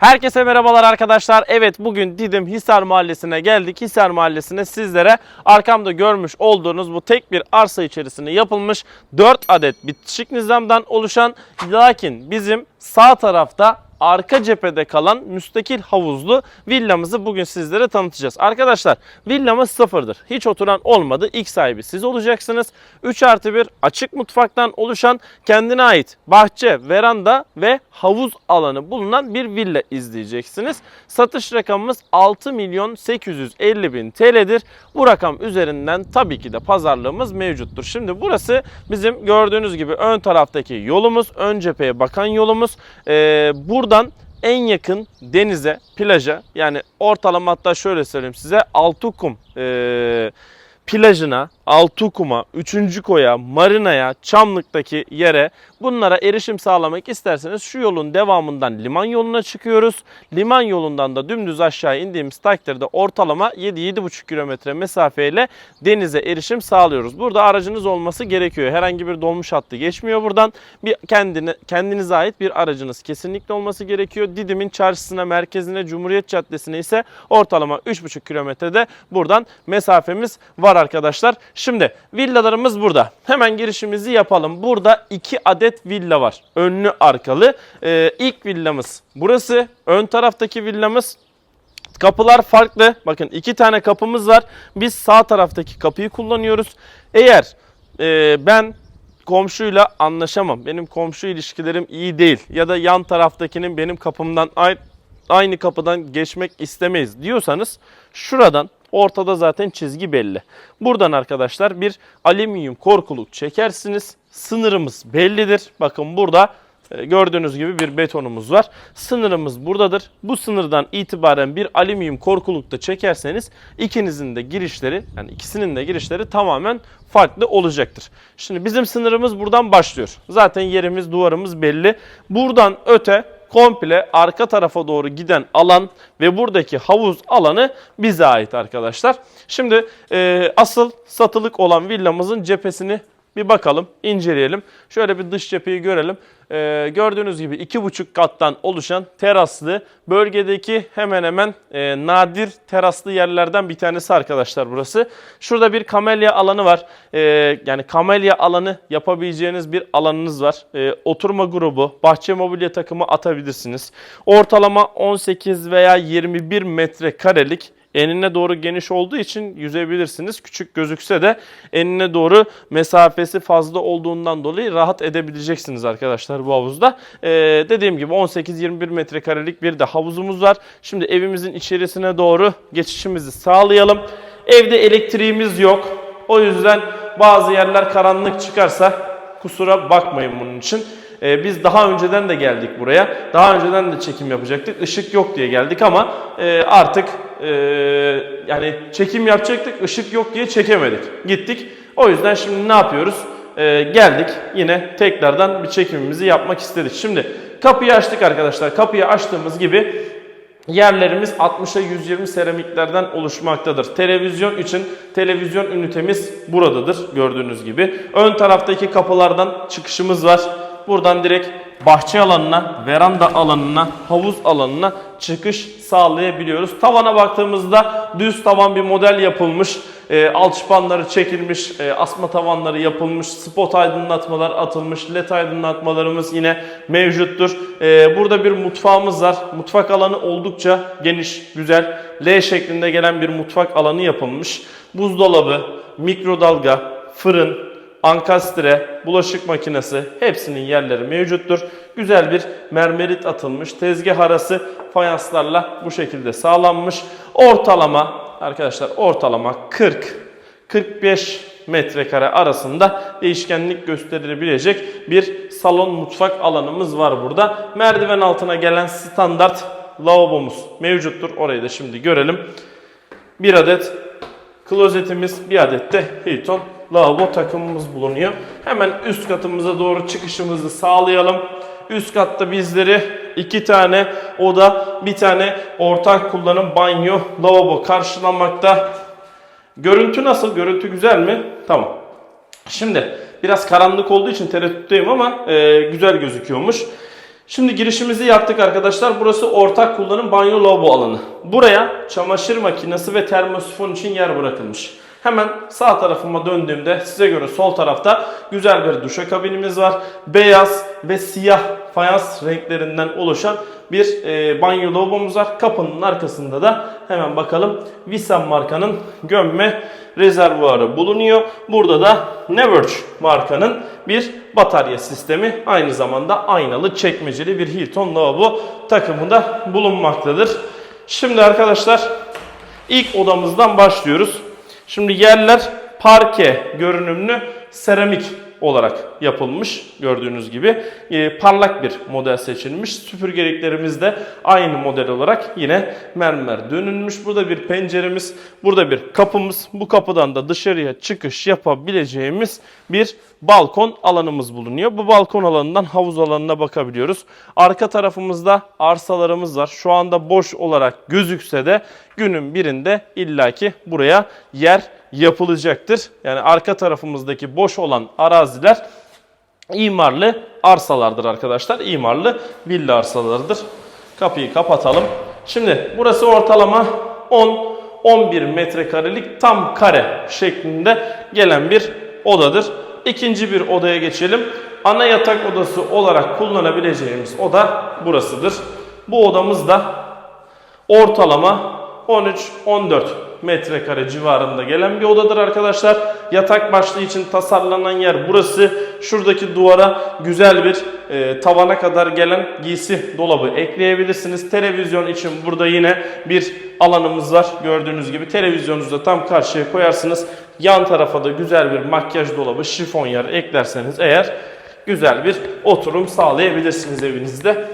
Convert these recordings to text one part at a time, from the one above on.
Herkese merhabalar arkadaşlar. Evet bugün Didim Hisar Mahallesi'ne geldik. Hisar Mahallesi'ne sizlere arkamda görmüş olduğunuz bu tek bir arsa içerisinde yapılmış 4 adet bitişik nizamdan oluşan lakin bizim sağ tarafta arka cephede kalan müstakil havuzlu villamızı bugün sizlere tanıtacağız. Arkadaşlar villamız sıfırdır. Hiç oturan olmadı. İlk sahibi siz olacaksınız. 3 artı 1 açık mutfaktan oluşan kendine ait bahçe, veranda ve havuz alanı bulunan bir villa izleyeceksiniz. Satış rakamımız 6 milyon 850 bin TL'dir. Bu rakam üzerinden tabii ki de pazarlığımız mevcuttur. Şimdi burası bizim gördüğünüz gibi ön taraftaki yolumuz. Ön cepheye bakan yolumuz. Ee, buradan en yakın denize, plaja yani ortalama hatta şöyle söyleyeyim size Altukum ee, plajına, Altukum'a, 3. koya, marinaya, Çamlık'taki yere bunlara erişim sağlamak isterseniz şu yolun devamından liman yoluna çıkıyoruz. Liman yolundan da dümdüz aşağı indiğimiz takdirde ortalama 7-7,5 kilometre mesafeyle denize erişim sağlıyoruz. Burada aracınız olması gerekiyor. Herhangi bir dolmuş hattı geçmiyor buradan. Bir kendine, kendinize ait bir aracınız kesinlikle olması gerekiyor. Didim'in çarşısına, merkezine, Cumhuriyet Caddesi'ne ise ortalama 3,5 kilometrede buradan mesafemiz var arkadaşlar. Şimdi villalarımız burada. Hemen girişimizi yapalım. Burada 2 adet villa var. Önlü arkalı. Ee, ilk villamız burası. Ön taraftaki villamız Kapılar farklı. Bakın iki tane kapımız var. Biz sağ taraftaki kapıyı kullanıyoruz. Eğer e, ben komşuyla anlaşamam. Benim komşu ilişkilerim iyi değil. Ya da yan taraftakinin benim kapımdan aynı kapıdan geçmek istemeyiz diyorsanız şuradan ortada zaten çizgi belli. Buradan arkadaşlar bir alüminyum korkuluk çekersiniz. Sınırımız bellidir. Bakın burada e, Gördüğünüz gibi bir betonumuz var. Sınırımız buradadır. Bu sınırdan itibaren bir alüminyum korkulukta çekerseniz ikinizin de girişleri yani ikisinin de girişleri tamamen farklı olacaktır. Şimdi bizim sınırımız buradan başlıyor. Zaten yerimiz duvarımız belli. Buradan öte komple arka tarafa doğru giden alan ve buradaki havuz alanı bize ait arkadaşlar. Şimdi e, asıl satılık olan villamızın cephesini bir bakalım, inceleyelim. Şöyle bir dış cepheyi görelim. Ee, gördüğünüz gibi iki buçuk kattan oluşan teraslı bölgedeki hemen hemen e, nadir teraslı yerlerden bir tanesi arkadaşlar burası. Şurada bir kamelya alanı var. Ee, yani kamelya alanı yapabileceğiniz bir alanınız var. Ee, oturma grubu, bahçe mobilya takımı atabilirsiniz. Ortalama 18 veya 21 metrekarelik enine doğru geniş olduğu için yüzebilirsiniz. Küçük gözükse de enine doğru mesafesi fazla olduğundan dolayı rahat edebileceksiniz arkadaşlar bu havuzda. Ee, dediğim gibi 18-21 metrekarelik bir de havuzumuz var. Şimdi evimizin içerisine doğru geçişimizi sağlayalım. Evde elektriğimiz yok. O yüzden bazı yerler karanlık çıkarsa kusura bakmayın bunun için. Ee, biz daha önceden de geldik buraya. Daha önceden de çekim yapacaktık. Işık yok diye geldik ama e, artık e, yani çekim yapacaktık. ışık yok diye çekemedik. Gittik. O yüzden şimdi ne yapıyoruz? E, geldik yine tekrardan bir çekimimizi yapmak istedik. Şimdi kapıyı açtık arkadaşlar. Kapıyı açtığımız gibi Yerlerimiz 60'a 120 seramiklerden oluşmaktadır. Televizyon için televizyon ünitemiz buradadır gördüğünüz gibi. Ön taraftaki kapılardan çıkışımız var. Buradan direkt bahçe alanına, veranda alanına, havuz alanına çıkış sağlayabiliyoruz. Tavana baktığımızda düz tavan bir model yapılmış. E, alçıpanları çekilmiş, e, asma tavanları yapılmış, spot aydınlatmalar atılmış, led aydınlatmalarımız yine mevcuttur. E, burada bir mutfağımız var. Mutfak alanı oldukça geniş, güzel. L şeklinde gelen bir mutfak alanı yapılmış. Buzdolabı, mikrodalga, fırın, ankastre, bulaşık makinesi hepsinin yerleri mevcuttur. Güzel bir mermerit atılmış. Tezgah arası fayanslarla bu şekilde sağlanmış. Ortalama arkadaşlar ortalama 40 45 metrekare arasında değişkenlik gösterilebilecek bir salon mutfak alanımız var burada. Merdiven altına gelen standart lavabomuz mevcuttur. Orayı da şimdi görelim. Bir adet klozetimiz, bir adet de Hilton lavabo takımımız bulunuyor. Hemen üst katımıza doğru çıkışımızı sağlayalım. Üst katta bizleri iki tane oda, bir tane ortak kullanım banyo, lavabo karşılamakta. Görüntü nasıl? Görüntü güzel mi? Tamam. Şimdi biraz karanlık olduğu için tereddütteyim ama e, güzel gözüküyormuş. Şimdi girişimizi yaptık arkadaşlar. Burası ortak kullanım banyo lavabo alanı. Buraya çamaşır makinesi ve termosifon için yer bırakılmış. Hemen sağ tarafıma döndüğümde size göre sol tarafta güzel bir duşakabinimiz var. Beyaz ve siyah fayans renklerinden oluşan bir e, banyo lavabomuz var. Kapının arkasında da hemen bakalım Visan markanın gömme rezervuarı bulunuyor. Burada da Neverch markanın bir batarya sistemi aynı zamanda aynalı çekmeceli bir Hilton lavabo takımında bulunmaktadır. Şimdi arkadaşlar ilk odamızdan başlıyoruz. Şimdi yerler parke görünümlü seramik olarak yapılmış gördüğünüz gibi. Ee, parlak bir model seçilmiş. Süpürgeliklerimiz de aynı model olarak yine mermer dönülmüş. Burada bir penceremiz burada bir kapımız. Bu kapıdan da dışarıya çıkış yapabileceğimiz bir balkon alanımız bulunuyor. Bu balkon alanından havuz alanına bakabiliyoruz. Arka tarafımızda arsalarımız var. Şu anda boş olarak gözükse de günün birinde illaki buraya yer yapılacaktır. Yani arka tarafımızdaki boş olan araziler imarlı arsalardır arkadaşlar. İmarlı villa arsalarıdır. Kapıyı kapatalım. Şimdi burası ortalama 10-11 metrekarelik tam kare şeklinde gelen bir odadır. İkinci bir odaya geçelim. Ana yatak odası olarak kullanabileceğimiz oda burasıdır. Bu odamız da ortalama 13-14 metrekare civarında gelen bir odadır arkadaşlar. Yatak başlığı için tasarlanan yer burası. Şuradaki duvara güzel bir e, tavana kadar gelen giysi dolabı ekleyebilirsiniz. Televizyon için burada yine bir alanımız var. Gördüğünüz gibi televizyonunuzu da tam karşıya koyarsınız. Yan tarafa da güzel bir makyaj dolabı, şifon yer eklerseniz eğer güzel bir oturum sağlayabilirsiniz evinizde.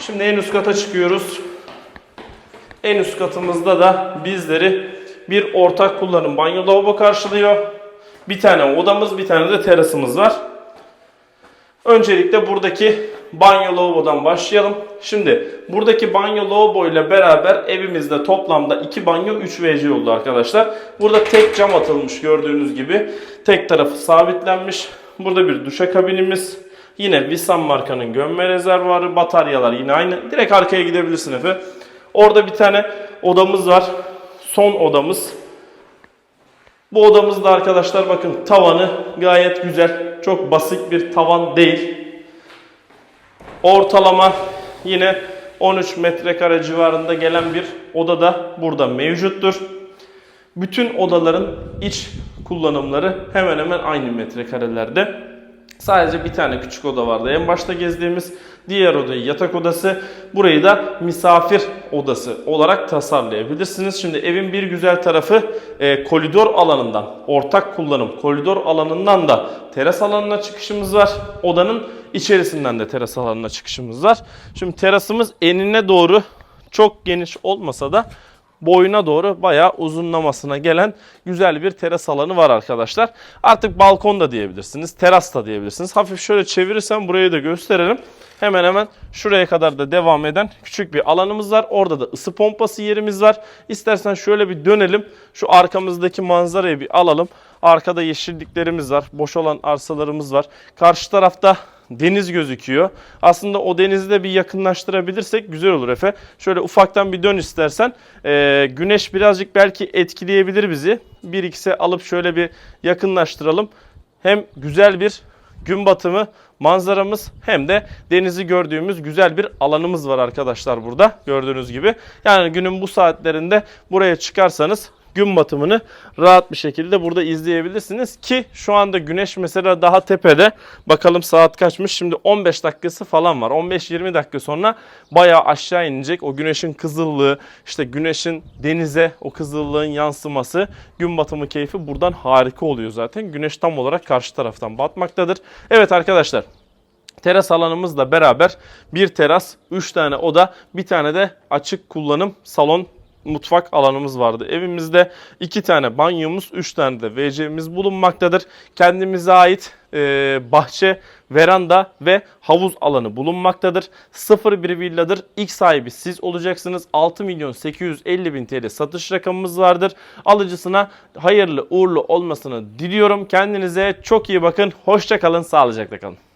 Şimdi en üst kata çıkıyoruz. En üst katımızda da bizleri bir ortak kullanım banyo lavabo karşılıyor. Bir tane odamız, bir tane de terasımız var. Öncelikle buradaki banyo lavabodan başlayalım. Şimdi buradaki banyo lavabo ile beraber evimizde toplamda 2 banyo 3 WC oldu arkadaşlar. Burada tek cam atılmış gördüğünüz gibi. Tek tarafı sabitlenmiş. Burada bir duşakabinimiz. Yine Visan markanın gömme rezervuarı, bataryalar yine aynı. Direkt arkaya gidebilirsin Efe. Orada bir tane odamız var. Son odamız. Bu odamızda arkadaşlar bakın tavanı gayet güzel. Çok basit bir tavan değil. Ortalama yine 13 metrekare civarında gelen bir oda da burada mevcuttur. Bütün odaların iç kullanımları hemen hemen aynı metrekarelerde. Sadece bir tane küçük oda vardı. En başta gezdiğimiz diğer odayı yatak odası. Burayı da misafir odası olarak tasarlayabilirsiniz. Şimdi evin bir güzel tarafı e, koridor alanından, ortak kullanım koridor alanından da teras alanına çıkışımız var. Odanın içerisinden de teras alanına çıkışımız var. Şimdi terasımız enine doğru çok geniş olmasa da boyuna doğru bayağı uzunlamasına gelen güzel bir teras alanı var arkadaşlar. Artık balkon da diyebilirsiniz, teras da diyebilirsiniz. Hafif şöyle çevirirsem burayı da gösterelim. Hemen hemen şuraya kadar da devam eden küçük bir alanımız var. Orada da ısı pompası yerimiz var. İstersen şöyle bir dönelim. Şu arkamızdaki manzarayı bir alalım. Arkada yeşilliklerimiz var. Boş olan arsalarımız var. Karşı tarafta deniz gözüküyor. Aslında o denizi de bir yakınlaştırabilirsek güzel olur Efe. Şöyle ufaktan bir dön istersen. Ee, güneş birazcık belki etkileyebilir bizi. 1x'e alıp şöyle bir yakınlaştıralım. Hem güzel bir gün batımı manzaramız hem de denizi gördüğümüz güzel bir alanımız var arkadaşlar burada gördüğünüz gibi. Yani günün bu saatlerinde buraya çıkarsanız gün batımını rahat bir şekilde burada izleyebilirsiniz ki şu anda güneş mesela daha tepede. Bakalım saat kaçmış? Şimdi 15 dakikası falan var. 15-20 dakika sonra bayağı aşağı inecek. O güneşin kızıllığı, işte güneşin denize o kızıllığın yansıması, gün batımı keyfi buradan harika oluyor zaten. Güneş tam olarak karşı taraftan batmaktadır. Evet arkadaşlar Teras alanımızla beraber bir teras, 3 tane oda, bir tane de açık kullanım salon mutfak alanımız vardı. Evimizde 2 tane banyomuz, 3 tane de WC'miz bulunmaktadır. Kendimize ait e, bahçe, veranda ve havuz alanı bulunmaktadır. 01 villadır. İlk sahibi siz olacaksınız. 6 milyon 850 bin TL satış rakamımız vardır. Alıcısına hayırlı uğurlu olmasını diliyorum. Kendinize çok iyi bakın. Hoşça kalın, sağlıcakla kalın.